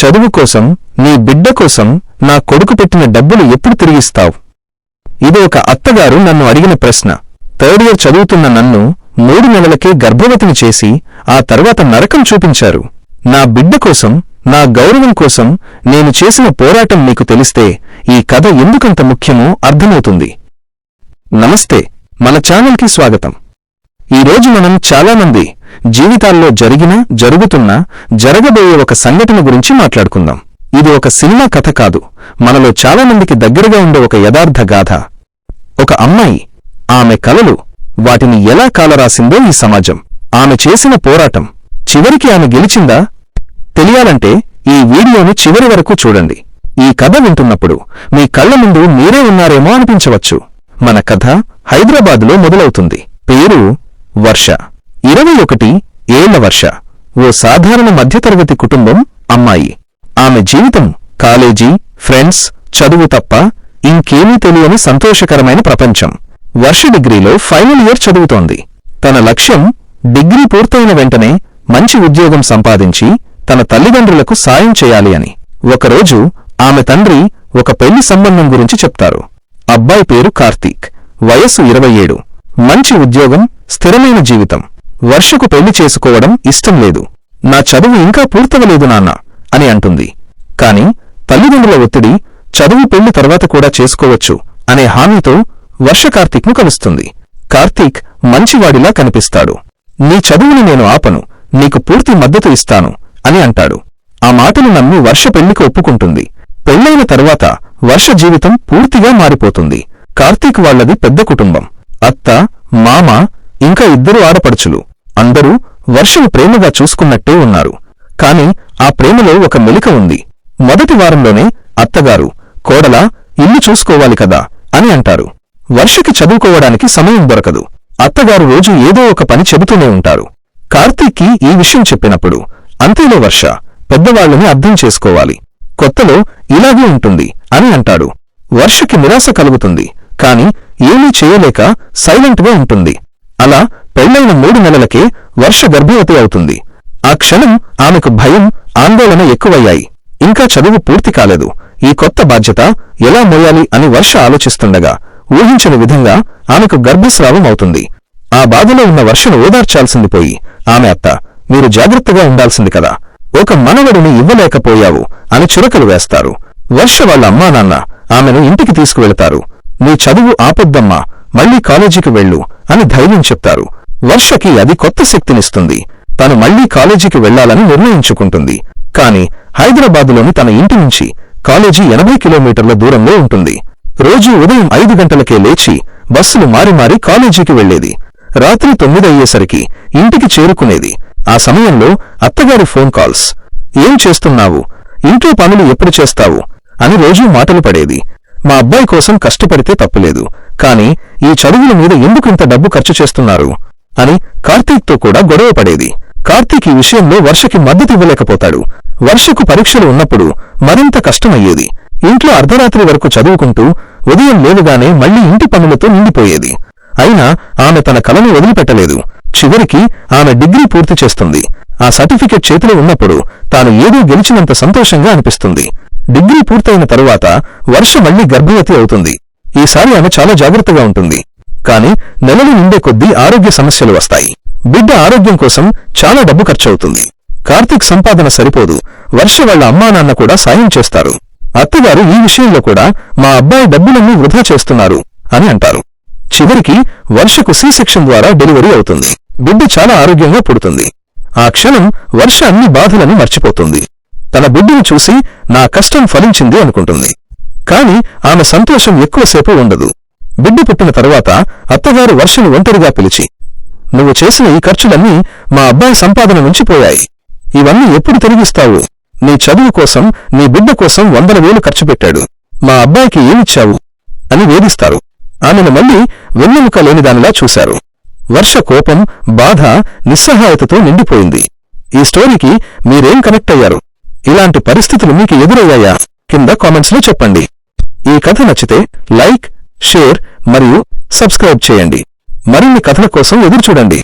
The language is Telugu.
చదువు కోసం నీ బిడ్డ కోసం నా కొడుకు పెట్టిన డబ్బులు ఎప్పుడు తిరిగిస్తావు? ఇది ఒక అత్తగారు నన్ను అడిగిన ప్రశ్న. థర్డ్ ఇయర్ చదువుతున్న నన్ను మూడు నెలలకే గర్భవతిని చేసి ఆ తర్వాత నరకం చూపించారు. నా బిడ్డ కోసం నా గౌరవం కోసం నేను చేసిన పోరాటం మీకు తెలిస్తే ఈ కథ ఎందుకంత ముఖ్యమో అర్థమవుతుంది. నమస్తే మన ఛానల్కి స్వాగతం. ఈరోజు మనం చాలామంది జీవితాల్లో జరిగిన జరుగుతున్న జరగబోయే ఒక సంఘటన గురించి మాట్లాడుకుందాం. ఇది ఒక సినిమా కథ కాదు. మనలో చాలామందికి దగ్గరగా ఉండే ఒక యథార్థ గాథ. ఒక అమ్మాయి ఆమె కలలు వాటిని ఎలా కాలరాసిందో ఈ సమాజం. ఆమె చేసిన పోరాటం. చివరికి ఆమె గెలిచిందా? తెలియాలంటే ఈ వీడియోను చివరి వరకు చూడండి. ఈ కథ వింటున్నప్పుడు మీ కళ్ళ ముందు మీరే ఉన్నారేమో అనిపించవచ్చు. మన కథ హైదరాబాదులో మొదలవుతుంది. పేరు వర్ష. ఇరవై ఒకటి ఏళ్ళ వర్ష. ఓ సాధారణ మధ్యతరగతి కుటుంబం అమ్మాయి. ఆమె జీవితం కాలేజీ ఫ్రెండ్స్ చదువు తప్ప ఇంకేమీ తెలియని సంతోషకరమైన ప్రపంచం. వర్ష డిగ్రీలో ఫైనల్ ఇయర్ చదువుతోంది. తన లక్ష్యం డిగ్రీ పూర్తయిన వెంటనే మంచి ఉద్యోగం సంపాదించి తన తల్లిదండ్రులకు సాయం చేయాలి అని. ఒకరోజు ఆమె తండ్రి ఒక పెళ్ళి సంబంధం గురించి చెప్తారు. అబ్బాయి పేరు కార్తీక్. వయస్సు ఇరవై ఏడు. మంచి ఉద్యోగం స్థిరమైన జీవితం. వర్షకు పెళ్ళి చేసుకోవడం ఇష్టం లేదు. నా చదువు ఇంకా పూర్తవలేదు నాన్న అని అంటుంది. కాని తల్లిదండ్రుల ఒత్తిడి చదువు పెళ్ళి తర్వాత కూడా చేసుకోవచ్చు అనే హామీతో వర్ష కార్తీక్ను కలుస్తుంది. కార్తీక్ మంచివాడిలా కనిపిస్తాడు. నీ చదువుని నేను ఆపను నీకు పూర్తి మద్దతు ఇస్తాను అని అంటాడు. ఆ మాటలు నమ్మి వర్ష పెళ్ళికి ఒప్పుకుంటుంది. పెళ్ళైన తరువాత వర్ష జీవితం పూర్తిగా మారిపోతుంది. కార్తీక్ వాళ్ళది పెద్ద కుటుంబం. అత్త మామ ఇంకా ఇద్దరు ఆడపడుచులు. అందరూ వర్షను ప్రేమగా చూసుకున్నట్టే ఉన్నారు. కాని ఆ ప్రేమలో ఒక మెలిక ఉంది. మొదటి వారంలోనే అత్తగారు కోడలా ఇల్లు చూసుకోవాలి కదా అని అంటారు. వర్షకి చదువుకోవడానికి సమయం దొరకదు. అత్తగారు రోజు ఏదో ఒక పని చెబుతూనే ఉంటారు. కార్తీక్కి ఈ విషయం చెప్పినప్పుడు అంతేలో వర్ష పెద్దవాళ్ళని అర్థం చేసుకోవాలి. కొత్తలో ఇలాగే ఉంటుంది అని అంటాడు వర్షకి నిరాశ కలుగుతుంది. కాని ఏమీ చేయలేక సైలెంట్గా ఉంటుంది. అలా పెళ్ళైన మూడు నెలలకే వర్ష గర్భవతి అవుతుంది. ఆ క్షణం ఆమెకు భయం ఆందోళన ఎక్కువయ్యాయి. ఇంకా చదువు పూర్తి కాలేదు. ఈ కొత్త బాధ్యత ఎలా మోయాలి అని వర్ష ఆలోచిస్తుండగా ఊహించని విధంగా ఆమెకు గర్భస్రావం అవుతుంది. ఆ బాధలో ఉన్న వర్షను ఓదార్చాల్సింది పోయి ఆమె అత్త మీరు జాగ్రత్తగా ఉండాల్సింది కదా. ఒక మనవడిని ఇవ్వలేకపోయావు అని చురకలు వేస్తారు. వర్ష వాళ్ళ అమ్మానాన్న ఆమెను ఇంటికి తీసుకువెళతారు. నీ చదువు ఆపొద్దమ్మా మళ్ళీ కాలేజీకి వెళ్ళు అని ధైర్యం చెప్తారు. వర్షకి అది కొత్త శక్తినిస్తుంది. తను మళ్ళీ కాలేజీకి వెళ్ళాలని నిర్ణయించుకుంటుంది. కాని హైదరాబాదులోని తన ఇంటి నుంచి కాలేజీ ఎనభై కిలోమీటర్ల దూరంలో ఉంటుంది. రోజూ ఉదయం ఐదు గంటలకే లేచి బస్సులు మారి మారి కాలేజీకి వెళ్ళేది రాత్రి తొమ్మిదయ్యేసరికి ఇంటికి చేరుకునేది. ఆ సమయంలో అత్తగారి ఫోన్ కాల్స్. ఏం చేస్తున్నావు? ఇంట్లో పనులు ఎప్పుడు చేస్తావు? అని రోజూ మాటలు పడేది. మా అబ్బాయి కోసం కష్టపడితే తప్పులేదు. కాని ఈ చదువుల మీద ఎందుకు ఇంత డబ్బు ఖర్చు చేస్తున్నారు? అని కార్తీక్తో కూడా గొడవ పడేది. కార్తీక్ ఈ విషయంలో వర్షకి మద్దతు ఇవ్వలేకపోతాడు. వర్షకు పరీక్షలు ఉన్నప్పుడు మరింత కష్టమయ్యేది. ఇంట్లో అర్ధరాత్రి వరకు చదువుకుంటూ ఉదయం లేవగానే మళ్ళీ ఇంటి పనులతో నిండిపోయేది. అయినా ఆమె తన కలను వదిలిపెట్టలేదు. చివరికి ఆమె డిగ్రీ పూర్తి చేస్తుంది. ఆ సర్టిఫికెట్ చేతిలో ఉన్నప్పుడు తాను ఏదో గెలిచినంత సంతోషంగా అనిపిస్తుంది. డిగ్రీ పూర్తయిన తరువాత వర్ష మళ్ళీ గర్భవతి అవుతుంది. ఈసారి ఆమె చాలా జాగ్రత్తగా ఉంటుంది. కాని నెలలు నిండే కొద్దీ ఆరోగ్య సమస్యలు వస్తాయి. బిడ్డ ఆరోగ్యం కోసం చాలా డబ్బు ఖర్చవుతుంది. కార్తీక్ సంపాదన సరిపోదు. వర్ష వాళ్ళ అమ్మా నాన్న కూడా సాయం చేస్తారు. అత్తగారు ఈ విషయంలో కూడా మా అబ్బాయి డబ్బులన్నీ వృధా చేస్తున్నారు అని అంటారు. చివరికి వర్షకు సి సెక్షన్ ద్వారా డెలివరీ అవుతుంది. బిడ్డ చాలా ఆరోగ్యంగా పుడుతుంది. ఆ క్షణం వర్ష అన్ని బాధలను మర్చిపోతుంది. తన బిడ్డను చూసి నా కష్టం ఫలించింది అనుకుంటుంది. కాని ఆమె సంతోషం ఎక్కువసేపు ఉండదు. బిడ్డ పుట్టిన తరువాత అత్తగారు వర్షను ఒంటరిగా పిలిచి నువ్వు చేసిన ఈ ఖర్చులన్నీ మా అబ్బాయి సంపాదన నుంచి పోయాయి. ఇవన్నీ ఎప్పుడు తిరిగిస్తావు? నీ చదువు కోసం నీ బిడ్డ కోసం వందల వేలు ఖర్చు పెట్టాడు. మా అబ్బాయికి ఏమిచ్చావు? అని వేధిస్తారు. ఆమెను మళ్ళీ వెన్నెముక లేనిదానిలా చూశారు. వర్ష కోపం బాధ నిస్సహాయతతో నిండిపోయింది. ఈ స్టోరీకి మీరేం కనెక్ట్ అయ్యారు? ఇలాంటి పరిస్థితులు మీకు ఎదురయ్యాయా? కింద కామెంట్స్లో చెప్పండి. ఈ కథ నచ్చితే లైక్ షేర్ మరియు సబ్స్క్రైబ్ చేయండి. మరిన్ని కథల కోసం ఎదురుచూడండి.